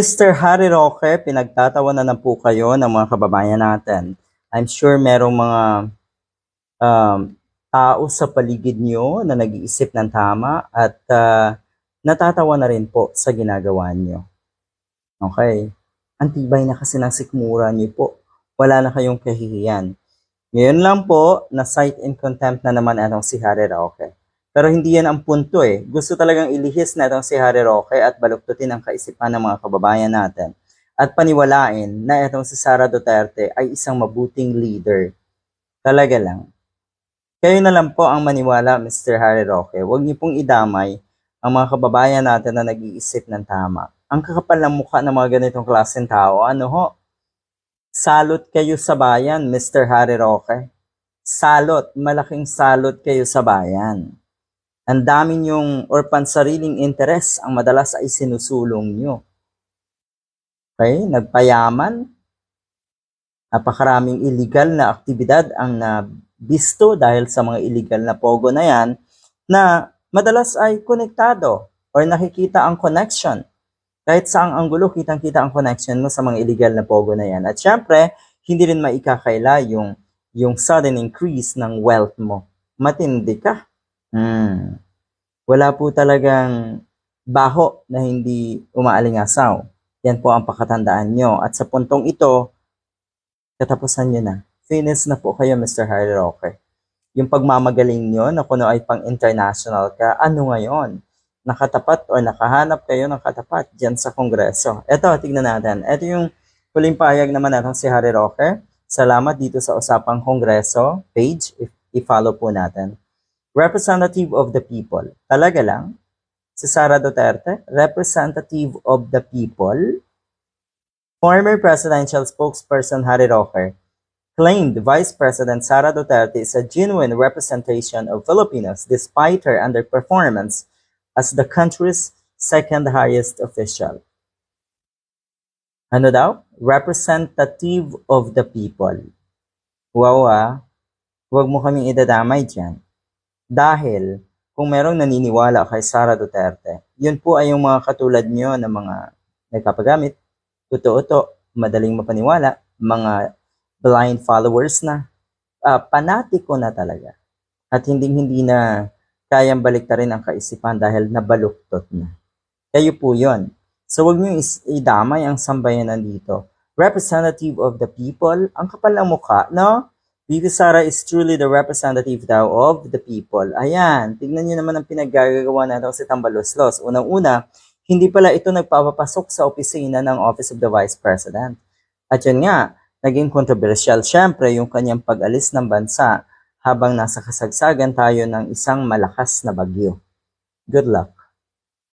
Mr. Harry Roque, pinagtatawanan na po kayo ng mga kababayan natin. I'm sure merong mga um, tao sa paligid nyo na nag-iisip ng tama at ah, natatawa na rin po sa ginagawa nyo. Okay? Antibay na kasi ng sikmura nyo po. Wala na kayong kahihiyan. Ngayon lang po, na cite in contempt na naman itong si Harry Roque. Pero hindi yan ang punto eh. Gusto talagang ilihis na itong si Harry Roque at baluktutin ang kaisipan ng mga kababayan natin. At paniwalain na itong si Sara Duterte ay isang mabuting leader. Talaga lang. Kayo na lang po ang maniwala, Mr. Harry Roque. Huwag niyo pong idamay ang mga kababayan natin na nag-iisip ng tama. Ang kakapal ng mukha ng mga ganitong klaseng tao, ano ho? Salot kayo sa bayan, Mr. Harry Roque. Salot, malaking salot kayo sa bayan. Ang dami niyong or pansariling interes ang madalas ay sinusulong niyo. Okay? Nagpayaman. Napakaraming illegal na aktibidad ang nabisto dahil sa mga illegal na pogo na yan na madalas ay konektado or nakikita ang connection. Kahit saang anggulo, kitang-kita ang connection mo sa mga illegal na pogo na yan. At syempre, hindi rin maikakaila yung, yung sudden increase ng wealth mo. Matindi ka. Hmm. Wala po talagang baho na hindi umaalingasaw. Yan po ang pakatandaan nyo. At sa puntong ito, katapusan nyo na. Finish na po kayo, Mr. Harry Roque. Yung pagmamagaling nyo na kuno ay pang international ka, ano ngayon? Nakatapat o nakahanap kayo ng katapat dyan sa Kongreso. Ito, tignan natin. Ito yung huling pahayag naman natin si Harry Roque. Salamat dito sa Usapang Kongreso page. If, i-follow po natin. Representative of the people. Talaga lang, si Sara Duterte, representative of the people. Former presidential spokesperson Harry Roque claimed Vice President Sara Duterte is a genuine representation of Filipinos despite her underperformance as the country's second highest official. Ano daw? Representative of the people. Wow ah, huwag mo kaming idadamay dyan. Dahil kung merong naniniwala kay Sara Duterte, yun po ay yung mga katulad nyo na mga nagpapagamit, totoo-to, madaling mapaniwala, mga blind followers na, ah, panatiko na talaga. At hindi-hindi na kayang baliktarin ang kaisipan dahil nabaluktot na. Kayo po yon. So wag niyo idamay ang sambayanan dito. Representative of the people, ang kapal ng mukha, no? Vivi Sara is truly the representative daw of the people. Ayan, tignan niyo naman ang pinaggagawa na daw si Tambaloslos. Unang-una, hindi pala ito nagpapapasok sa opisina ng Office of the Vice President. At yun nga, naging controversial syempre yung kanyang pag-alis ng bansa habang nasa kasagsagan tayo ng isang malakas na bagyo. Good luck.